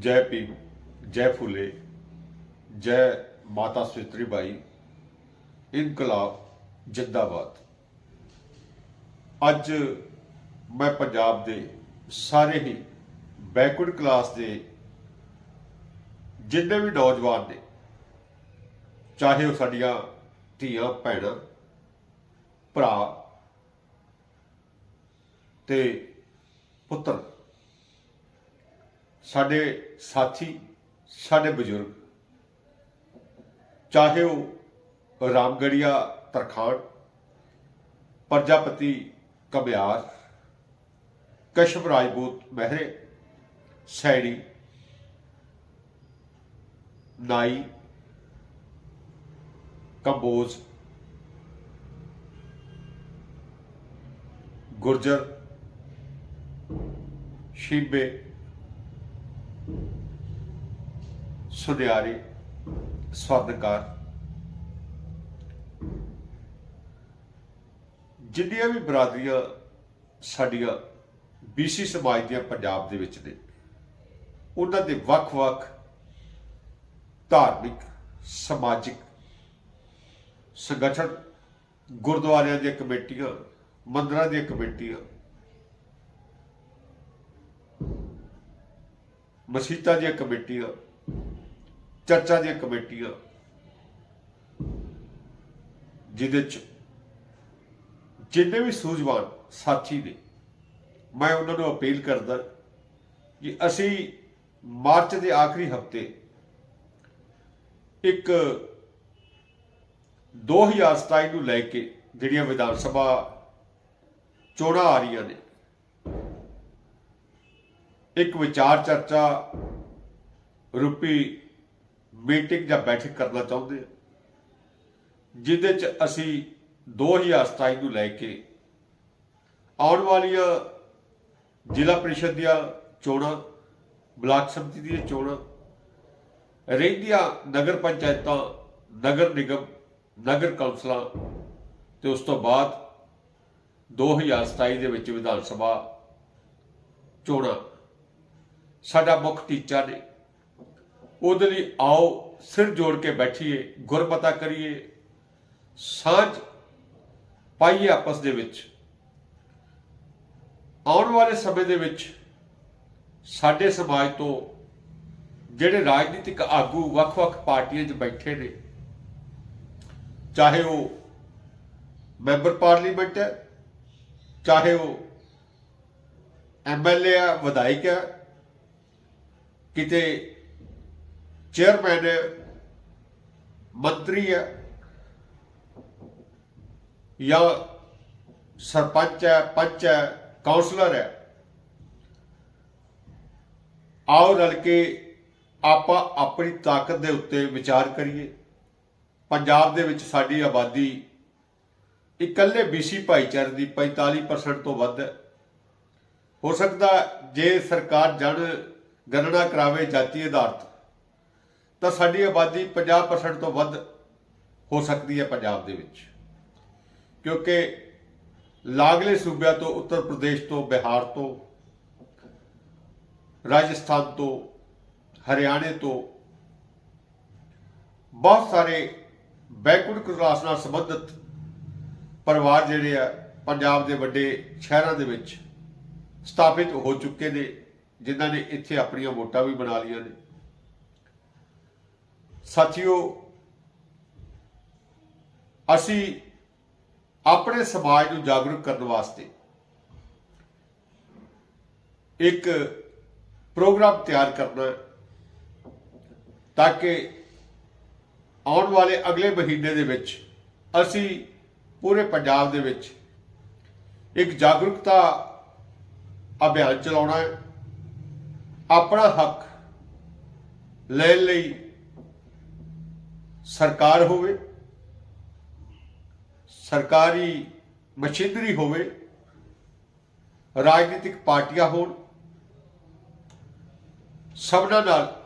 ਜੈ ਭੀਮ ਜੈ ਫੁਲੇ ਜੈ ਮਾਤਾ ਸਵਿਤਰੀ ਬਾਈ ਇਨਕਲਾਬ ਜਿੰਦਾਬਾਦ ਅੱਜ ਮੈਂ ਪੰਜਾਬ ਦੇ ਸਾਰੇ ਹੀ ਬੈਕਵਰਡ ਕਲਾਸ ਦੇ ਜਿੰਨੇ ਵੀ ਨੌਜਵਾਨ ਨੇ ਚਾਹੇ ਉਹ ਸਾਡੀਆਂ ਧੀਆਂ ਭੈਣਾਂ ਭਰਾ ਤੇ ਪੁੱਤਰ ਸਾਡੇ ਸਾਥੀ, ਸਾਡੇ ਬਜ਼ੁਰਗ, ਚਾਹੇ ਉਹ ਰਾਮਗੜੀਆ, ਤਰਖਾਣ, ਪ੍ਰਜਾਪਤੀ ਕਬਿਆਰ ਕਸ਼ਪ ਰਾਜਪੂਤ ਮਹਿਰੇ, ਸੈਣੀ, ਨਾਈ, ਕੰਬੋਜ, ਗੁਰਜਰ, ਸ਼ੀਬੇ ਸੁਨਿਆਰੇ ਸਵਰਨਕਾਰ ਜਿੰਨੀਆਂ ਵੀ ਬਰਾਦਰੀਆਂ ਸਾਡੀਆਂ ਬੀਸੀ ਸਮਾਜ ਦੀਆਂ ਪੰਜਾਬ ਦੇ ਵਿੱਚ ਨੇ, ਉਹਨਾਂ ਦੇ ਵੱਖ-ਵੱਖ ਧਾਰਮਿਕ, ਸਮਾਜਿਕ ਸੰਗਠਨ, ਗੁਰਦੁਆਰਿਆਂ ਦੀਆਂ ਕਮੇਟੀਆਂ, ਮੰਦਰਾਂ ਦੀਆਂ ਕਮੇਟੀਆਂ ਮਸੀਤਾਂ ਦੀਆਂ ਕਮੇਟੀਆਂ ਚਰਚਾਂ ਦੀਆਂ ਕਮੇਟੀਆਂ ਜਿਹਦੇ ਚ ਜਿੰਨੇ ਵੀ ਸੂਝਵਾਨ ਸਾਥੀ ਨੇ, ਮੈਂ ਉਹਨਾਂ ਨੂੰ ਅਪੀਲ ਕਰਦਾ ਕਿ ਅਸੀਂ ਮਾਰਚ ਦੇ ਆਖਰੀ ਹਫ਼ਤੇ ਇੱਕ 2027 ਨੂੰ ਲੈ ਕੇ ਜਿਹੜੀਆਂ ਵਿਧਾਨ ਸਭਾ ਚੋਣਾਂ ਆ ਰਹੀਆਂ ਨੇ, ਇੱਕ ਵਿਚਾਰ ਚਰਚਾ ਰੂਪੀ ਮੀਟਿੰਗ ਜਾਂ ਬੈਠਕ ਕਰਨਾ ਚਾਹੁੰਦੇ ਹਾਂ ਜਿਹਦੇ ਚ ਅਸੀਂ 2027 ਨੂੰ ਲੈ ਕੇ ਆਉਣ ਵਾਲੀਆਂ ਜ਼ਿਲ੍ਹਾ ਪ੍ਰੀਸ਼ਦ ਦੀਆਂ ਚੋਣਾਂ, ਬਲਾਕ ਸਮਿਤੀ ਦੀਆਂ ਚੋਣਾਂ, ਰਹਿੰਦੀਆਂ ਨਗਰ ਪੰਚਾਇਤਾਂ, ਨਗਰ ਨਿਗਮ, ਨਗਰ ਕੌਂਸਲਾਂ ਤੇ ਉਸ ਤੋਂ ਬਾਅਦ 2027 ਦੇ ਵਿੱਚ ਵਿਧਾਨ ਸਭਾ ਚੋਣਾਂ। ਸਾਡਾ ਮੁੱਖ ਟੀਚਾ ਨੇ ਉਹਦੇ ਲਈ ਆਓ, ਸਿਰ ਜੋੜ ਕੇ ਬੈਠੀਏ ਗੁਰਮਤਾ ਕਰੀਏ। ਸਾਂਝ ਪਾਈਏ ਆਪਸ ਦੇ ਵਿੱਚ। ਆਉਣ ਵਾਲੇ ਸਮੇਂ ਦੇ ਵਿੱਚ ਸਾਡੇ ਸਮਾਜ ਤੋਂ ਜਿਹੜੇ ਰਾਜਨੀਤਿਕ ਆਗੂ ਵੱਖ-ਵੱਖ ਪਾਰਟੀਆਂ 'ਚ ਬੈਠੇ ਨੇ, ਚਾਹੇ ਉਹ ਮੈਂਬਰ ਪਾਰਲੀਮੈਂਟ ਹੈ, ਚਾਹੇ ਉਹ ਐਮਐਲਏ ਆ ਵਿਧਾਇਕ ਹੈ, ਕਿਤੇ ਚੇਅਰਮੈਨ ਹੈ ਮੰਤਰੀ ਹੈ ਜਾਂ ਸਰਪੰਚ ਹੈ ਪੰਚ ਹੈ ਕਾਉਂਸਲਰ ਹੈ ਆਓ ਰਲ ਕੇ ਆਪਾਂ ਆਪਣੀ ਤਾਕਤ ਦੇ ਉੱਤੇ ਵਿਚਾਰ ਕਰੀਏ। ਪੰਜਾਬ ਦੇ ਵਿੱਚ ਸਾਡੀ ਆਬਾਦੀ ਇਕੱਲੇ ਬੀਸੀ ਭਾਈਚਾਰੇ ਦੀ 45% ਤੋਂ ਵੱਧ ਹੈ। ਹੋ ਸਕਦਾ ਜੇ ਸਰਕਾਰ ਜਨ ਗਣਨਾ ਕਰਾਵੇ ਜਾਤੀ ਆਧਾਰਿਤ। ਤਾਂ ਸਾਡੀ ਆਬਾਦੀ 50% ਤੋਂ ਵੱਧ ਹੋ ਸਕਦੀ ਹੈ ਪੰਜਾਬ ਦੇ ਵਿੱਚ। ਕਿਉਂਕਿ ਲਾਗਲੇ ਸੂਬਿਆਂ ਤੋਂ, ਉੱਤਰ ਪ੍ਰਦੇਸ਼ ਤੋਂ, ਬਿਹਾਰ ਤੋਂ, ਰਾਜਸਥਾਨ ਤੋਂ, ਹਰਿਆਣੇ ਤੋਂ ਬਹੁਤ ਸਾਰੇ ਬੈਕਵਰਡ ਕਲਾਸ ਨਾਲ ਸੰਬੰਧਿਤ ਪਰਿਵਾਰ ਜਿਹੜੇ ਆ, ਪੰਜਾਬ ਦੇ ਵੱਡੇ ਸ਼ਹਿਰਾਂ ਦੇ ਵਿੱਚ ਸਥਾਪਿਤ ਹੋ ਚੁੱਕੇ ਨੇ, ਜਿਨ੍ਹਾਂ ਨੇ ਇੱਥੇ ਆਪਣੀਆਂ ਵੋਟਾਂ ਵੀ ਬਣਾ ਲਈਆਂ ਨੇ। ਸਾਥੀਓ, ਅਸੀਂ ਆਪਣੇ ਸਮਾਜ ਨੂੰ ਜਾਗਰੂਕ ਕਰਨ ਵਾਸਤੇ ਇੱਕ ਪ੍ਰੋਗਰਾਮ ਤਿਆਰ ਕਰਨਾ ਤਾਂ ਕਿ ਆਉਣ ਵਾਲੇ ਅਗਲੇ ਮਹੀਨੇ ਦੇ ਵਿੱਚ ਅਸੀਂ ਪੂਰੇ ਪੰਜਾਬ ਦੇ ਵਿੱਚ ਇੱਕ ਜਾਗਰੂਕਤਾ ਅਭਿਆਨ ਚਲਾਉਣਾ ਹੈ, ਆਪਣਾ ਹੱਕ ਲੈਣ ਲਈ ਸਰਕਾਰ ਹੋਵੇ, ਸਰਕਾਰੀ ਮਸ਼ੀਨਰੀ ਹੋਵੇ, ਰਾਜਨੀਤਿਕ ਪਾਰਟੀਆਂ ਹੋਣ, ਸਭਨਾਂ ਨਾਲ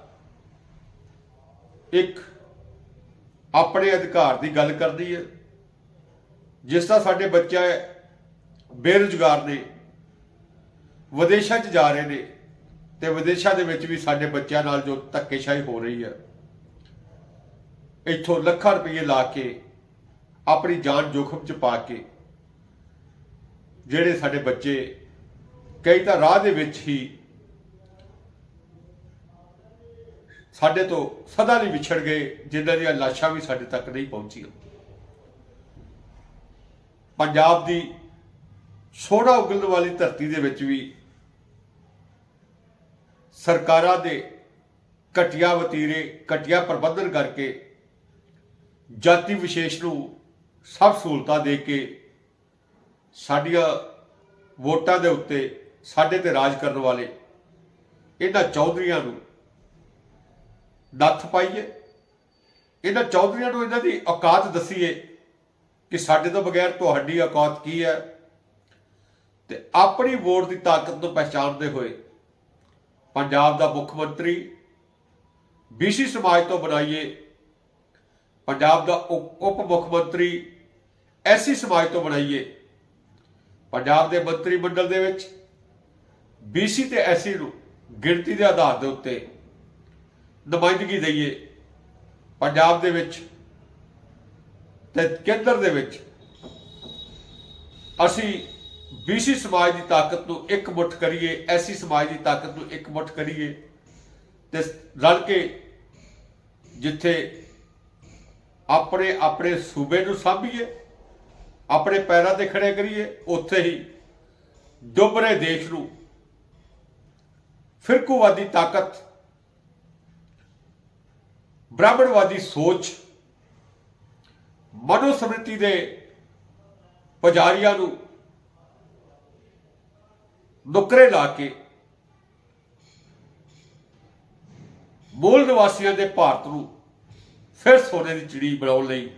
ਇੱਕ ਆਪਣੇ ਅਧਿਕਾਰ ਦੀ ਗੱਲ ਕਰਦੀ ਹੈ, ਜਿਸ ਤਰ੍ਹਾਂ ਸਾਡੇ ਬੱਚਾ ਬੇਰੁਜ਼ਗਾਰ ਨੇ, ਵਿਦੇਸ਼ਾਂ 'ਚ ਜਾ ਰਹੇ ਨੇ ਤੇ ਵਿਦੇਸ਼ਾਂ ਦੇ ਵਿੱਚ ਵੀ ਸਾਡੇ ਬੱਚਿਆਂ ਨਾਲ ਜੋ ਧੱਕੇਸ਼ਾਹੀ ਹੋ ਰਹੀ ਹੈ। ਇੱਥੋਂ ਲੱਖਾਂ ਰੁਪਏ ਲਾ ਕੇ, ਆਪਣੀ ਜਾਨ ਜੋਖਮ 'ਚ ਪਾ ਕੇ, ਜਿਹੜੇ ਸਾਡੇ ਬੱਚੇ ਕਈ ਤਾਂ ਰਾਹ ਦੇ ਵਿੱਚ ਹੀ ਸਾਡੇ ਤੋਂ ਸਦਾ ਲਈ ਵਿਛੜ ਗਏ, ਜਿਨ੍ਹਾਂ ਦੀਆਂ ਲਾਸ਼ਾਂ ਵੀ ਸਾਡੇ ਤੱਕ ਨਹੀਂ ਪਹੁੰਚੀਆਂ। ਪੰਜਾਬ ਦੀ ਸੋਨਾ ਉਗਲਣ ਵਾਲੀ ਧਰਤੀ ਦੇ ਵਿੱਚ ਵੀ ਸਰਕਾਰਾਂ ਦੇ ਘਟੀਆ ਵਤੀਰੇ, ਘਟੀਆ ਪ੍ਰਬੰਧਨ ਕਰਕੇ ਜਾਤੀ ਵਿਸ਼ੇਸ਼ ਨੂੰ ਸਭ ਸਹੂਲਤਾਂ ਦੇ ਕੇ ਸਾਡੀਆਂ ਵੋਟਾਂ ਦੇ ਉੱਤੇ ਸਾਡੇ ਤੇ ਰਾਜ ਕਰਨ ਵਾਲੇ ਇਹਨਾਂ ਚੌਧਰੀਆਂ ਨੂੰ ਨੱਥ ਪਾਈਏ। ਇਹਨਾਂ ਚੌਧਰੀਆਂ ਨੂੰ ਇਹਨਾਂ ਦੀ ਔਕਾਤ ਦਸੀਏ ਕਿ ਸਾਡੇ ਤੋਂ ਬਗੈਰ ਤੁਹਾਡੀ ਔਕਾਤ ਕੀ ਹੈ ਤੇ ਆਪਣੀ ਵੋਟ ਦੀ ਤਾਕਤ ਨੂੰ ਪਛਾਣਦੇ ਹੋਏ ਪੰਜਾਬ ਦਾ ਮੁੱਖ ਮੰਤਰੀ ਬੀਸੀ ਸਮਾਜ ਤੋਂ ਬਣਾਈਏ ਪੰਜਾਬ ਦਾ ਉਪ ਮੁੱਖ ਮੰਤਰੀ ਐਸੀ ਸਮਾਜ ਤੋਂ ਬਣਾਈਏ। ਪੰਜਾਬ ਦੇ ਮੰਤਰੀ ਮੰਡਲ ਦੇ ਵਿੱਚ ਬੀਸੀ ਤੇ ਐਸੀ ਨੂੰ ਗਿਣਤੀ ਦੇ ਆਧਾਰ ਦੇ ਉੱਤੇ ਨੁਮਾਇੰਦਗੀ ਦਈਏ। ਪੰਜਾਬ ਦੇ ਵਿੱਚ ਤੇ ਕੇਂਦਰ ਦੇ ਵਿੱਚ ਅਸੀਂ ਬੀਸੀ ਸਮਾਜ ਦੀ ਤਾਕਤ ਨੂੰ ਇੱਕ ਮੁੱਠ ਕਰੀਏ, ਐਸੀ ਸਮਾਜ ਦੀ ਤਾਕਤ ਨੂੰ ਇੱਕ ਮੁੱਠ ਕਰੀਏ ਤੇ ਰਲ ਕੇ ਜਿੱਥੇ ਆਪਣੇ ਆਪਣੇ ਸੂਬੇ ਨੂੰ ਸਾਂਭੀਏ, ਆਪਣੇ ਪੈਰਾਂ ਤੇ ਖੜੇ ਕਰੀਏ, ਉੱਥੇ ਹੀ ਡੁੱਬ ਰਹੇ ਦੇਸ਼ ਨੂੰ ਫਿਰਕੂਵਾਦੀ ਤਾਕਤ, ਬ੍ਰਾਹਮਣਵਾਦੀ ਸੋਚ, ਮਨੋਸਮ੍ਰਿਤੀ ਦੇ ਪੁਜਾਰੀਆਂ ਨੂੰ ਨੁਕਰੇ ਲਾ ਕੇ ਮੂਲ ਨਿਵਾਸੀਆਂ ਦੇ ਭਾਰਤ ਨੂੰ ਫਿਰ ਸੋਨੇ ਦੀ ਚਿੜੀ ਬਣਾਉਣ ਲਈ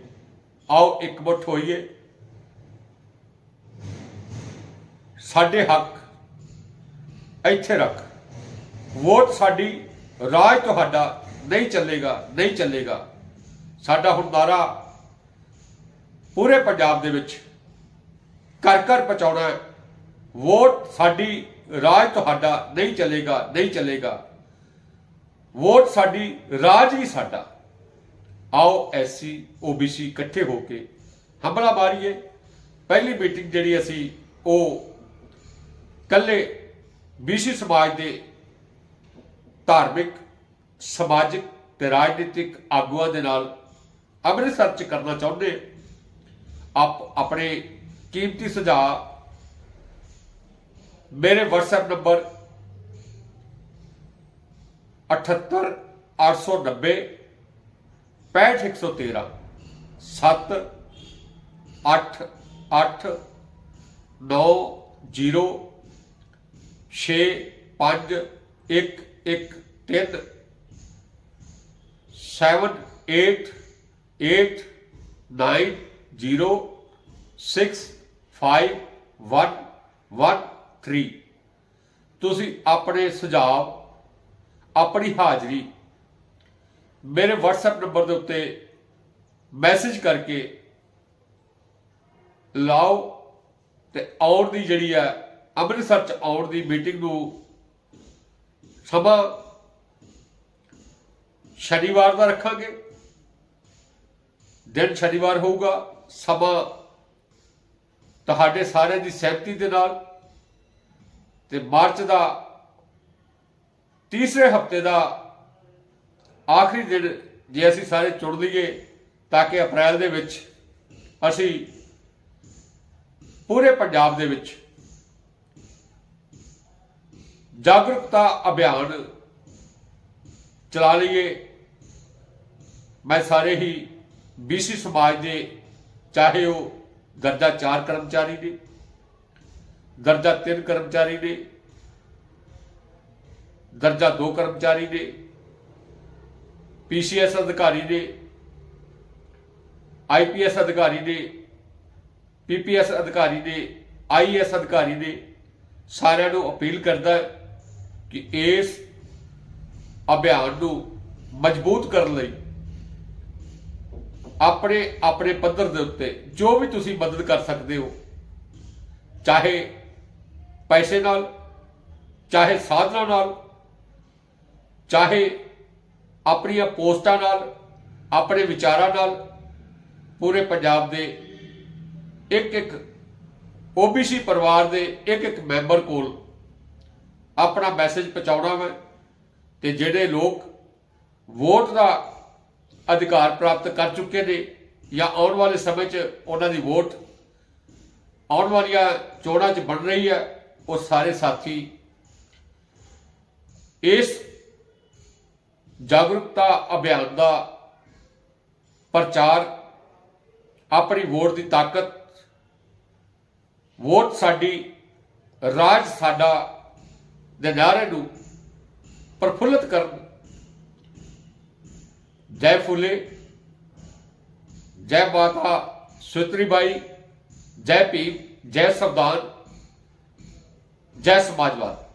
ਆਓ ਇਕਮੁੱਠ ਹੋਈਏ। ਸਾਡੇ ਹੱਕ ਇੱਥੇ ਰੱਖ। ਵੋਟ ਸਾਡੀ ਰਾਜ ਤੁਹਾਡਾ ਨਹੀਂ ਚੱਲੇਗਾ ਨਹੀਂ ਚੱਲੇਗਾ। ਸਾਡਾ ਹੁਣ ਨਾਰਾ ਪੂਰੇ ਪੰਜਾਬ ਦੇ ਵਿੱਚ ਘਰ ਘਰ ਪਹੁੰਚਾਉਣਾ ਹੈ। ਵੋਟ ਸਾਡੀ ਰਾਜ ਤੁਹਾਡਾ ਨਹੀਂ ਚੱਲੇਗਾ ਨਹੀਂ ਚੱਲੇਗਾ। ਵੋਟ ਸਾਡੀ ਰਾਜ ਹੀ ਸਾਡਾ। ਆਓ ਐਸਸੀ, ਓਬੀਸੀ ਇਕੱਠੇ ਹੋ ਕੇ ਹਮਲਾ ਮਾਰੀਏ। ਪਹਿਲੀ ਮੀਟਿੰਗ ਜਿਹੜੀ ਅਸੀਂ, ਉਹ ਕੱਲੇ ਬੀਸੀ ਸਮਾਜ ਦੇ ਧਾਰਮਿਕ, ਸਮਾਜਿਕ ਤੇ ਰਾਜਨੀਤਿਕ ਆਗੂਆਂ ਦੇ ਨਾਲ ਅੰਮ੍ਰਿਤਸਰ ਚ ਕਰਨਾ ਚਾਹੁੰਦੇ ਆਪ ਆਪਣੇ ਕੀਮਤੀ ਸੁਝਾਅ ਮੇਰੇ WhatsApp ਨੰਬਰ 78 890 65113 7 8 8 9 0 6 5 1 1 3 7 8 8 9 0 6 5 1 1 3 ਤੁਸੀਂ ਆਪਣੇ ਸੁਝਾਅ, ਆਪਣੀ ਹਾਜ਼ਰੀ ਮੇਰੇ WhatsApp ਨੰਬਰ ਦੇ ਉੱਤੇ ਮੈਸੇਜ ਕਰਕੇ ਲਾਓ ਤੇ ਆਉਣ ਦੀ ਜਿਹੜੀ ਹੈ ਅੰਮ੍ਰਿਤਸਰ ਚ ਆਉਣ ਦੀ ਮੀਟਿੰਗ ਨੂੰ ਸਮਾਂ ਸ਼ਨੀਵਾਰ ਦਾ ਰੱਖਾਂਗੇ। ਦਿਨ ਸ਼ਨੀਵਾਰ ਹੋਊਗਾ, ਸਮਾਂ ਤੁਹਾਡੇ ਸਾਰਿਆਂ ਦੀ ਸਹਿਮਤੀ ਦੇ ਨਾਲ ਤੇ ਮਾਰਚ ਦਾ ਤੀਸਰੇ ਹਫ਼ਤੇ ਦਾ ਆਖਰੀ ਦਿਨ ਜੇ ਅਸੀਂ ਸਾਰੇ ਚੁਣ ਲਈਏ ਤਾਂ ਕਿ ਅਪ੍ਰੈਲ ਦੇ ਵਿੱਚ ਅਸੀਂ ਪੂਰੇ ਪੰਜਾਬ ਦੇ ਵਿੱਚ ਜਾਗਰੂਕਤਾ ਅਭਿਆਨ ਚਲਾ ਲਈਏ। ਮੈਂ ਸਾਰੇ ਹੀ ਬੀਸੀ ਸਮਾਜ ਦੇ, ਚਾਹੇ ਉਹ ਦਰਜਾ 4 ਕਰਮਚਾਰੀ ਨੇ, ਦਰਜਾ 3 ਕਰਮਚਾਰੀ ਨੇ, ਦਰਜਾ 2 ਕਰਮਚਾਰੀ ਨੇ ਪੀਸੀਐਸ ਅਧਿਕਾਰੀ ਨੇ ਆਈਪੀਐਸ ਅਧਿਕਾਰੀ ਨੇ ਪੀਪੀਐਸ ਅਧਿਕਾਰੀ ਨੇ ਆਈਐਸ ਅਧਿਕਾਰੀ ਦੇ ਸਾਰਿਆਂ ਨੂੰ ਅਪੀਲ ਕਰਦਾ ਕਿ ਇਸ ਅਭਿਆਨ ਨੂੰ ਮਜ਼ਬੂਤ ਕਰਨ ਲਈ ਆਪਣੇ ਆਪਣੇ ਪੱਧਰ ਦੇ ਉੱਤੇ ਜੋ ਵੀ ਤੁਸੀਂ ਮਦਦ ਕਰ ਸਕਦੇ ਹੋ, ਚਾਹੇ ਪੈਸੇ ਨਾਲ, ਚਾਹੇ ਸਾਧਨਾਂ ਨਾਲ, ਚਾਹੇ ਆਪਣੀਆਂ ਪੋਸਟਾਂ ਨਾਲ, ਆਪਣੇ ਵਿਚਾਰਾਂ ਨਾਲ ਪੂਰੇ ਪੰਜਾਬ ਦੇ ਇੱਕ ਇੱਕ OBC ਪਰਿਵਾਰ ਦੇ ਇੱਕ ਇੱਕ ਮੈਂਬਰ ਕੋਲ ਆਪਣਾ ਮੈਸੇਜ ਪਹੁੰਚਾਉਣਾ ਵਾ ਤੇ ਜਿਹੜੇ ਲੋਕ ਵੋਟ ਦਾ ਅਧਿਕਾਰ ਪ੍ਰਾਪਤ ਕਰ ਚੁੱਕੇ ਨੇ ਜਾਂ ਆਉਣ ਵਾਲੇ ਸਮੇਂ 'ਚ ਉਹਨਾਂ ਦੀ ਵੋਟ ਆਉਣ ਵਾਲੀਆਂ ਚੋਣਾਂ 'ਚ ਬਣ ਰਹੀ ਹੈ, ਉਹ ਸਾਰੇ ਸਾਥੀ ਇਸ ਜਾਗਰੂਕਤਾ ਅਭਿਆਨ ਦਾ ਪ੍ਰਚਾਰ, ਆਪਣੀ ਵੋਟ ਦੀ ਤਾਕਤ, ਵੋਟ ਸਾਡੀ ਰਾਜ ਸਾਡਾ ਦੇ ਨਾਅਰੇ ਨੂੰ ਪ੍ਰਫੁੱਲਤ ਕਰਨ। ਜੈ ਫੁਲੇ, ਜੈ ਮਾਤਾ ਸੁਤਰੀ ਬਾਈ, ਜੈ ਭੀਮ, ਜੈ ਸੰਵਿਧਾਨ, ਜੈ ਸਮਾਜਵਾਦ।